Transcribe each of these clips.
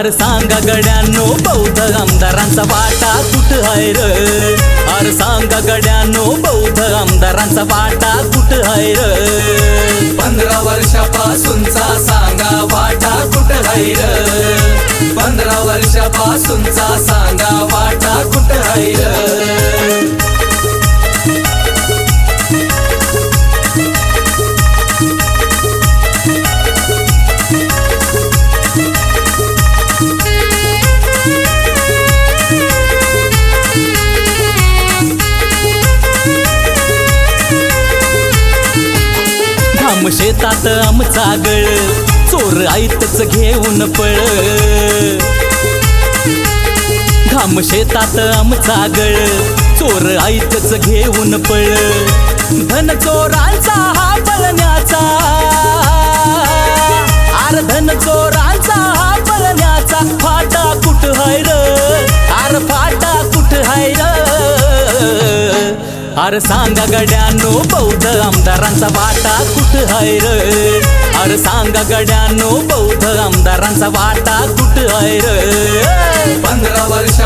अरे सांगा गड्यांनो बौद्ध आमदारांचा वाटा कुठ आहे र? अरे सांगा गड्यांनो बौद्ध आमदारांचा वाटा कुठ आहे र? पंधरा वर्षापासूनचा सांगा वाटा कुठ राहील पंधरा वर्षापासूनचा सांगा वाटा कुठ र? घाम शेतात आमचा गळ चोर आईतच घेऊन पळ. घाम शेतात आमचा गळ चोर आईतच घेऊन पळ. धन चोरांचा हा पळण्याचा आर धन चोरांचा हा पळण्याचा फाटा कुठ हाय र? आर फाटा कुठ हाय र? अरे सांगा गड्यानो बौद्ध आमदारांचा वाटा हाय र? अरे सांगा गड्यानो बौद्ध आमदारांचा वाटा कुठ हाय र? पंधरा वर्ष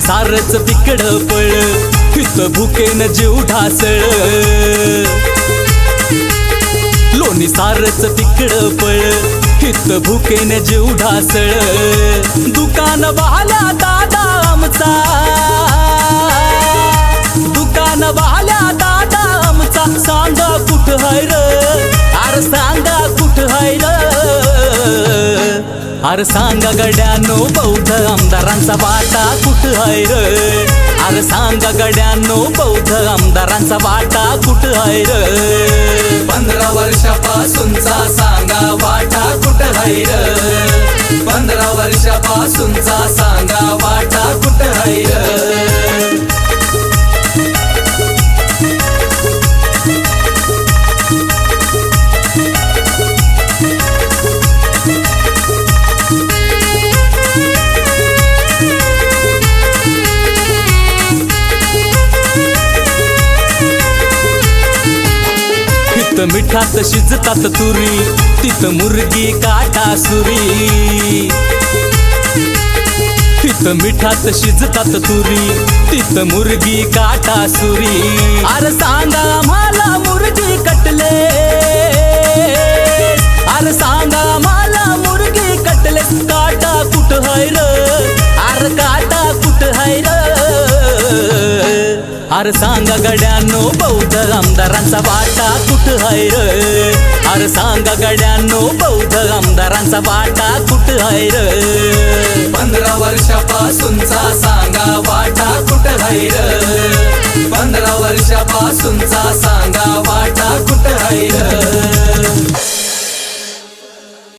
लोणी सारच तिकड पळ हित भुकेन जीव ढासळ. लोणी सारच तिकड पळ हित भुकेन जीव ढासळ. दुकान वाहला दादा आमचा. दुकान वाहला अरे सांगा गड्यानो बौद्ध आमदारांचा वाटा कुठं हाय र? अरे सांगा गड्यानो बौद्ध आमदारांचा वाटा कुठ हाय र? पंधरा वर्षापासूनचा सांगा वाटा कुठ र? पंधरा वर्षापासून खात शिजतात तुरी. तिथं मुर्गी काटा सुरी. तिथं मिठात शिजतात तुरी. तिथं मुर्गी काटा सुरी. अरे सांगा मला मुर्गी कटले. अरे सांगा गड्यानो बौद्ध आमदारांचा वाटा कुठं हाय र? अरे सांगा गड्यानो बौद्ध आमदारांचा वाटा कुठं हाय र? पंधरा वर्षापासूनचा सांगा वाटा आहे र? पंधरा वर्षापासूनचा सांगा